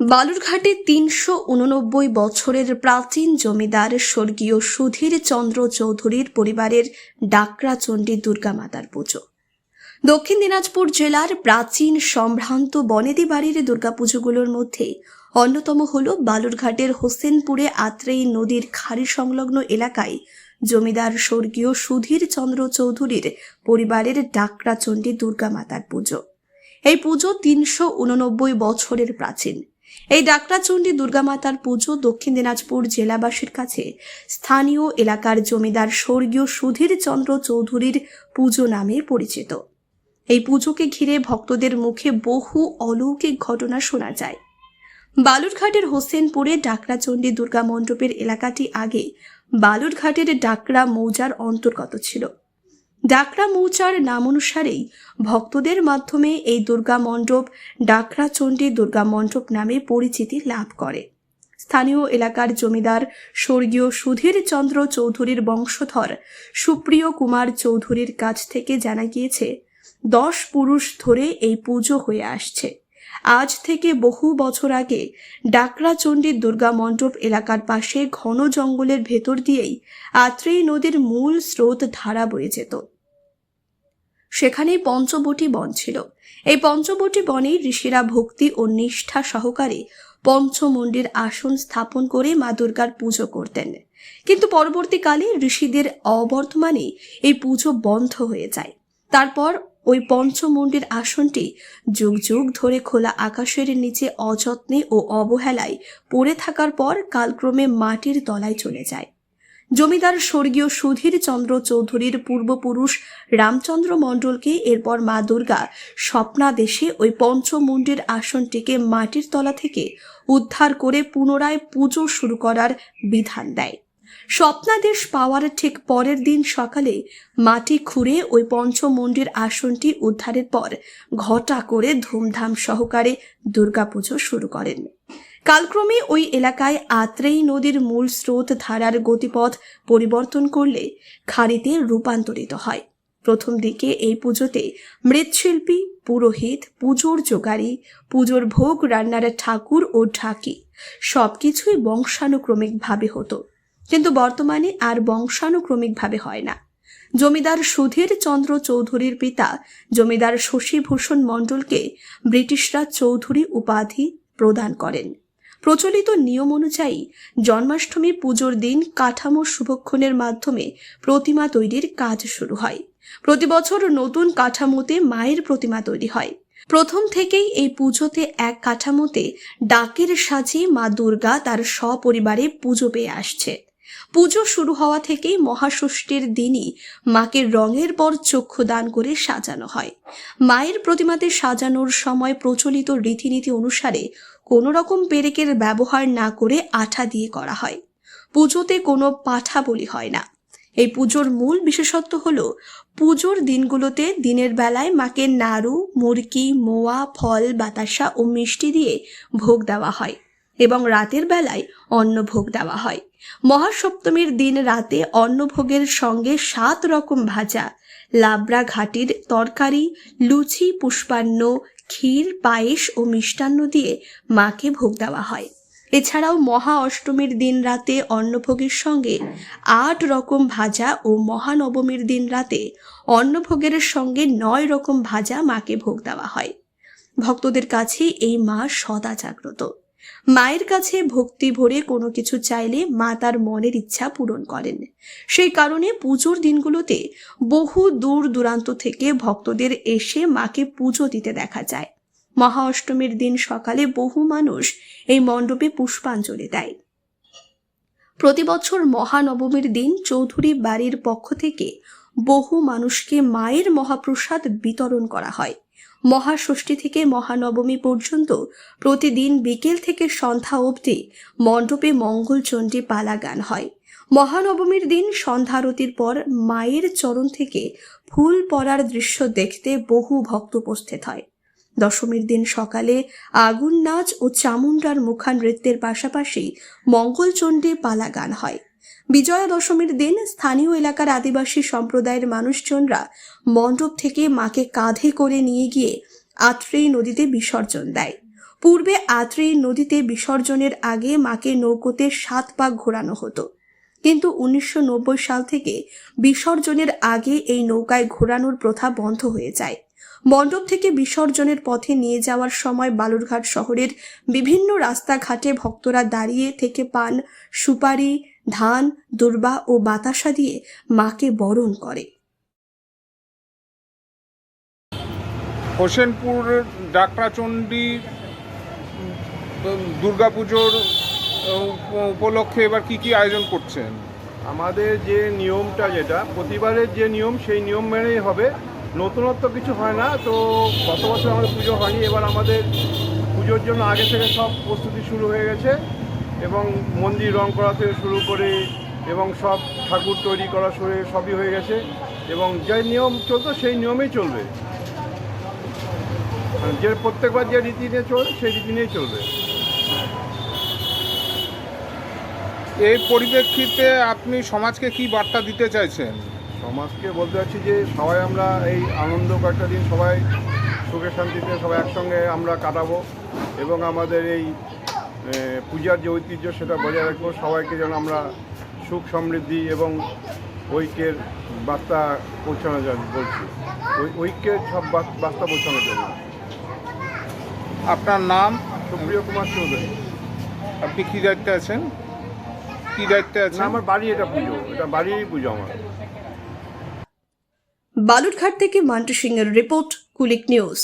বালুরঘাটে তিনশো উননব্বই বছরের প্রাচীন জমিদার স্বর্গীয় সুধীর চন্দ্র চৌধুরীর পরিবারের ডাকরাচণ্ডী দুর্গা মাতার পুজো। দক্ষিণ দিনাজপুর জেলার প্রাচীন সম্ভ্রান্ত বনেদি বাড়ির দুর্গাপুজোগুলোর মধ্যে অন্যতম হল বালুরঘাটের হোসেনপুরে আত্রেই নদীর খাড়ি সংলগ্ন এলাকায় জমিদার স্বর্গীয় সুধীর চন্দ্র চৌধুরীর পরিবারের ডাকরাচণ্ডী দুর্গা মাতার পুজো। এই পুজো তিনশো উননব্বই বছরের প্রাচীন। এই ডাকরাচণ্ডী দুর্গামাতার পুজো দক্ষিণ দিনাজপুর জেলাবাসীর কাছে স্থানীয় এলাকার জমিদার স্বর্গীয় সুধীর চন্দ্র চৌধুরীর পুজো নামে পরিচিত। এই পুজোকে ঘিরে ভক্তদের মুখে বহু অলৌকিক ঘটনা শোনা যায়। বালুরঘাটের হোসেনপুরে ডাকরাচণ্ডী দুর্গা মণ্ডপের এলাকাটি আগে বালুরঘাটের ডাকরা মৌজার অন্তর্গত ছিল। ডাকরা মৌচার নাম অনুসারেই ভক্তদের মাধ্যমে এই দুর্গা মণ্ডপ ডাকরা চণ্ডী দুর্গা মণ্ডপ নামে পরিচিতি লাভ করে। স্থানীয় এলাকার জমিদার স্বর্গীয় সুধীর চন্দ্র চৌধুরীর বংশধর সুপ্রিয় কুমার চৌধুরীর কাছ থেকে জানা গিয়েছে, দশ পুরুষ ধরে এই পুজো হয়ে আসছে। আজ থেকে বহু বছর আগে ডাকরাচণ্ডীর দুর্গা মণ্ডপ এলাকার পাশে ঘন জঙ্গলের ভেতর দিয়েই আত্রেয়ী নদীর মূল স্রোত ধারা বয়ে যেত। সেখানেই পঞ্চবটি বন ছিল। এই পঞ্চবটি বনেই ঋষিরা ভক্তি ও নিষ্ঠা সহকারে পঞ্চমন্ডির আসন স্থাপন করে মা দুর্গার পুজো করতেন। কিন্তু পরবর্তীকালে ঋষিদের অবর্তমানে এই পুজো বন্ধ হয়ে যায়। তারপর ওই পঞ্চমন্ডির আসনটি যুগ যুগ ধরে খোলা আকাশের নিচে অযত্নে ও অবহেলায় পড়ে থাকার পর কালক্রমে মাটির তলায় চলে যায়। জমিদার স্বর্গীয় সুধীর চন্দ্র চৌধুরীর পূর্বপুরুষ রামচন্দ্র মণ্ডলকে এরপর মা দুর্গা স্বপ্নাদেশে ওই পঞ্চমুণ্ডের আসনটিকে মাটির তলা থেকে উদ্ধার করে পুনরায় পুজো শুরু করার বিধান দেয়। স্বপ্নাদেশ পাওয়ার ঠিক পরের দিন সকালে মাটি খুঁড়ে ওই পঞ্চমন্ডির আসনটি উদ্ধারের পর ঘটা করে ধুমধাম সহকারে দুর্গাপুজো শুরু করেন। কালক্রমে ওই এলাকায় আত্রেয়ী নদীর মূল স্রোত ধারার গতিপথ পরিবর্তন করলে খাড়িতে রূপান্তরিত হয়। প্রথম দিকে এই পুজোতে মৃৎশিল্পী, পুরোহিত, পুজোর জোগাড়ি, পুজোর ভোগ রান্নার ঠাকুর ও ঢাকি সবকিছুই বংশানুক্রমিকভাবে হতো। কিন্তু বর্তমানে আর বংশানুক্রমিকভাবে হয় না। জমিদার সুধীর চন্দ্র চৌধুরীর পিতা জমিদার শশীভূষণ মণ্ডলকে ব্রিটিশরা চৌধুরী উপাধি প্রদান করেন। প্রচলিত নিয়ম অনুযায়ী জন্মাষ্টমী পুজোর দিন কাঠামো শুভক্ষণের মাধ্যমে প্রতিমা তৈরির কাজ শুরু হয়। প্রতি বছর নতুন কাঠামোতে মায়ের প্রতিমা তৈরি হয়। প্রথম থেকেই এই পুজোতে এক কাঠামোতে ডাকের সাজে মা দুর্গা তার সপরিবারে পুজো পেয়ে আসছে। পুজো শুরু হওয়া থেকেই মহাষষ্ঠীর দিনই মাকে রঙের পর চক্ষু দান করে সাজানো হয়। মায়ের প্রতিমাতে সাজানোর সময় প্রচলিত রীতিনীতি অনুসারে কোনো রকম পেরেকের ব্যবহার না করে আঠা দিয়ে করা হয়। পুজোতে কোনো পাঠা বলি হয় না। এই পুজোর মূল বিশেষত্ব হলো, পুজোর দিনগুলোতে দিনের বেলায় মাকে নাড়ু, মুরকি, মোয়া, ফল, বাতাসা ও মিষ্টি দিয়ে ভোগ দেওয়া হয়। এবং রাতের বেলায় অন্নভোগ দেওয়া হয়। মহাসপ্তমীর দিন রাতে অন্নভোগের সঙ্গে সাত রকম ভাজা, লাবড়া ঘাটির তরকারি, লুচি, পুষ্পান্ন, ক্ষীর, পায়েস ও মিষ্টান্ন দিয়ে মাকে ভোগ দেওয়া হয়। এছাড়াও মহা অষ্টমীর দিন রাতে অন্নভোগের সঙ্গে আট রকম ভাজা ও মহানবমীর দিন রাতে অন্নভোগের সঙ্গে নয় রকম ভাজা মাকে ভোগ দেওয়া হয়। ভক্তদের কাছে এই মা সদা জাগ্রত। মায়ের কাছে ভক্তি ভরে কোনো কিছু চাইলে মা তার মনের ইচ্ছা পূরণ করেন। সেই কারণে পুজোর দিনগুলোতে বহু দূর দূরান্ত থেকে ভক্তদের এসে মাকে পুজো দিতে দেখা যায়। মহা অষ্টমীর দিন সকালে বহু মানুষ এই মণ্ডপে পুষ্পাঞ্জলি দেয়। প্রতি বছর মহানবমীর দিন চৌধুরী বাড়ির পক্ষ থেকে বহু মানুষকে মায়ের মহাপ্রসাদ বিতরণ করা হয়। মহাষষ্ঠী থেকে মহানবমী পর্যন্ত প্রতিদিন বিকেল থেকে সন্ধ্যা অবধি মণ্ডপে মঙ্গলচণ্ডী পালা গান হয়। মহানবমীর দিন সন্ধ্যারতির পর মায়ের চরণ থেকে ফুল পড়ার দৃশ্য দেখতে বহু ভক্ত উপস্থিত হয়। দশমীর দিন সকালে আগুন নাচ ও চামুন্ডার মুখানৃত্যের পাশাপাশি মঙ্গলচণ্ডী পালা গান হয়। বিজয়া দশমীর দিন স্থানীয় এলাকার আদিবাসী সম্প্রদায়ের মানুষজনরা মণ্ডপ থেকে মাকে কাঁধে করে নিয়ে গিয়ে আত্রেয়ী নদীতে বিসর্জন দেয়। পূর্বে আত্রি নদীতে বিসর্জনের আগে মাকে নৌকোতে সাত পাক ঘোরানো হতো। কিন্তু উনিশশো নব্বই সাল থেকে বিসর্জনের আগে এই নৌকায় ঘোরানোর প্রথা বন্ধ হয়ে যায়। মণ্ডপ থেকে বিসর্জনের পথে নিয়ে যাওয়ার সময় বালুরঘাট শহরের বিভিন্ন রাস্তাঘাটে ভক্তরা দাঁড়িয়ে থেকে পান সুপারি ধান দুর্বা ও বাতাসা দিয়ে মাকে বরণ করে। হোসেনপুর ডাকরাচণ্ডী দুর্গাপুজোর উপলক্ষে এবার কি কি আয়োজন করছেন? আমাদের যে নিয়মটা যেটা প্রতিবারের যে নিয়ম সেই নিয়ম মেনেই হবে। নতুনত্ব কিছু হয় না তো গত বছর আমাদের পুজো হয়নি এবার আমাদের পুজোর জন্য আগে থেকে সব প্রস্তুতি শুরু হয়ে গেছে। এবং মন্দির রং করা থেকে শুরু করে এবং সব ঠাকুর তৈরি করা শুরু সবই হয়ে গেছে এবং যে নিয়ম চলতো সেই নিয়মেই চলবে। মানে যে প্রত্যেকবার যে রীতি নিয়ে চলবে সেই রীতি নিয়েই চলবে। এই পরিপ্রেক্ষিতে আপনি সমাজকে কি বার্তা দিতে চাইছেন? সমাজকে বলতে চাচ্ছি যে সবাই আমরা এই আনন্দ কয়েকটা দিন সবাই সুখে শান্তিতে সবাই একসঙ্গে আমরা কাটাবো এবং আমাদের এই পূজার যে ঐতিহ্য সেটা বজায় রাখব। সবাইকে যেন আমরা সুখ সমৃদ্ধি এবং ঐক্যের বার্তা পৌঁছানো যায় বলছি। ওই ঐক্যের সব বার্তা পৌঁছানোর জন্য আপনার নাম? সুপ্রিয় কুমার চৌধুরী। আপনি কী দায়িত্বে আছেন? কী দায়িত্বে আছেন? আমার বাড়ি এটা পুজো। এটা বাড়িরই পুজো আমার। বালুরঘাট থেকে মান্টু সিংয়ের রিপোর্ট কুলিক নিউজ।